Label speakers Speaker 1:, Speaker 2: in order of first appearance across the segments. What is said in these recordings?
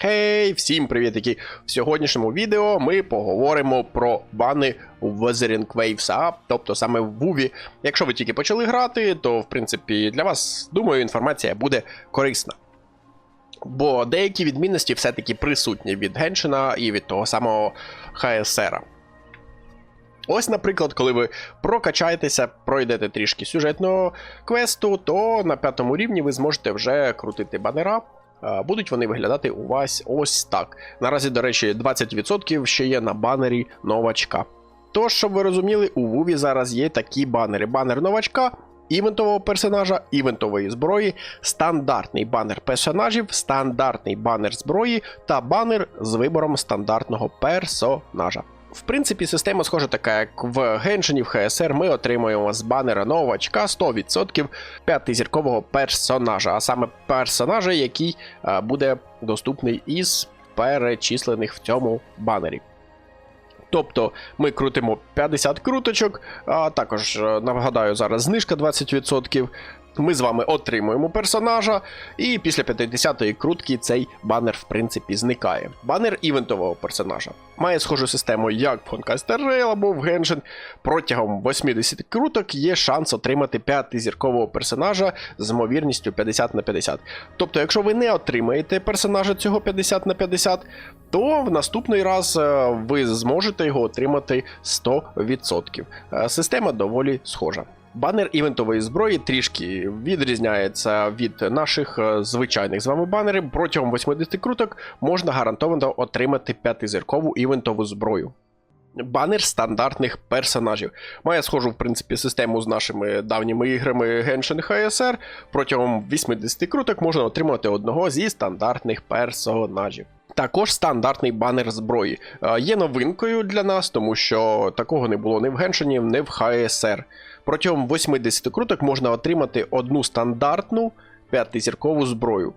Speaker 1: Хей, всім привітики! В сьогоднішньому відео ми поговоримо про бани у Wuthering Waves Up, тобто саме в Вуві. Якщо ви тільки почали грати, то в принципі для вас, думаю, інформація буде корисна. Бо деякі відмінності все-таки присутні від Геншина і від того самого ХСР. Ось, наприклад, коли ви прокачаєтеся, пройдете трішки сюжетного квесту, то на п'ятому рівні ви зможете вже крутити банера. Е, Будуть вони виглядати у вас ось так. Наразі, до речі, 20% ще є на банері новачка. Тож, щоб ви розуміли, у Вуві зараз є такі банери: банер новачка, івентового персонажа, івентової зброї, стандартний банер персонажів, стандартний банер зброї та банер з вибором стандартного персонажа. В принципі, система схожа така, як в Геншині, в ХСР ми отримуємо з банера новачка 100% п'ятизіркового персонажа, а саме персонажа, який е, буде доступний із перечислених в цьому банері. Тобто ми крутимо 50 круточок, а також е, нагадаю, зараз знижка 20%. Ми з вами отримуємо персонажа, і після 50-ї крутки цей банер, в принципі, зникає. Банер івентового персонажа має схожу систему, як в Honcaster Rail або в Genshin. Протягом 80 круток є шанс отримати 5-зіркового персонажа з ймовірністю 50 на 50. Тобто, якщо ви не отримаєте персонажа цього 50 на 50, то в наступний раз е, ви зможете його отримати 100%. Е, Система доволі схожа. Банер івентової зброї трішки відрізняється від наших е, звичайних з вами банерів. Протягом 80 круток можна гарантовано отримати п'ятизіркову івентову зброю. Банер стандартних персонажів має схожу, в принципі, систему з нашими давніми іграми Genshin HSR. Протягом 80 круток можна отримати одного зі стандартних персонажів. Також стандартний банер зброї Е, є новинкою для нас, тому що такого не було ні в Геншині, ні в HSR. Протягом 80 круток можна отримати одну стандартну п'ятизіркову зброю.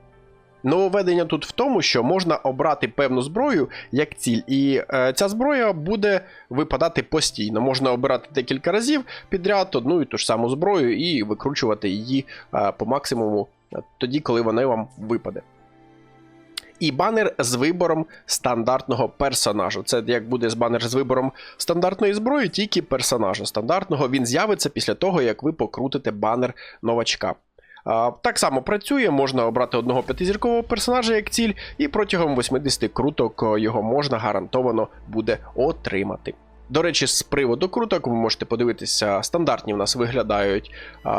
Speaker 1: Нововведення тут в тому, що можна обрати певну зброю як ціль, і е, ця зброя буде випадати постійно. Можна обирати декілька разів підряд одну і ту ж саму зброю і викручувати її е, по максимуму е, тоді, коли вона вам випаде. І банер з вибором стандартного персонажа. Це як буде з банер з вибором стандартної зброї, тільки персонажа стандартного. Він з'явиться після того, як ви покрутите банер новачка. Так само працює, можна обрати одного п'ятизіркового персонажа як ціль, і протягом 80 круток е, його можна гарантовано буде отримати. До речі, з приводу круток ви можете подивитися, стандартні в нас виглядають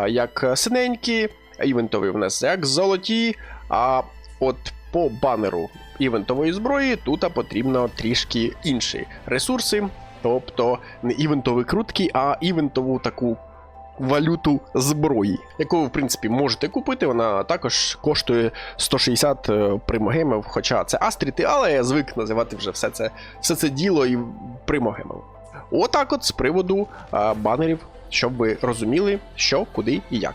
Speaker 1: як синенькі, івентові в нас як золоті. А от по банеру івентової зброї тут потрібно трішки інші ресурси, тобто не івентові крутки, а івентову таку валюту зброї, яку ви, в принципі, можете купити. Вона також коштує 160 е, примогемів, хоча це астріти, але я звик називати вже все це, все це діло і примогемів. Отак, от з приводу а, банерів, щоб ви розуміли, що, куди і як.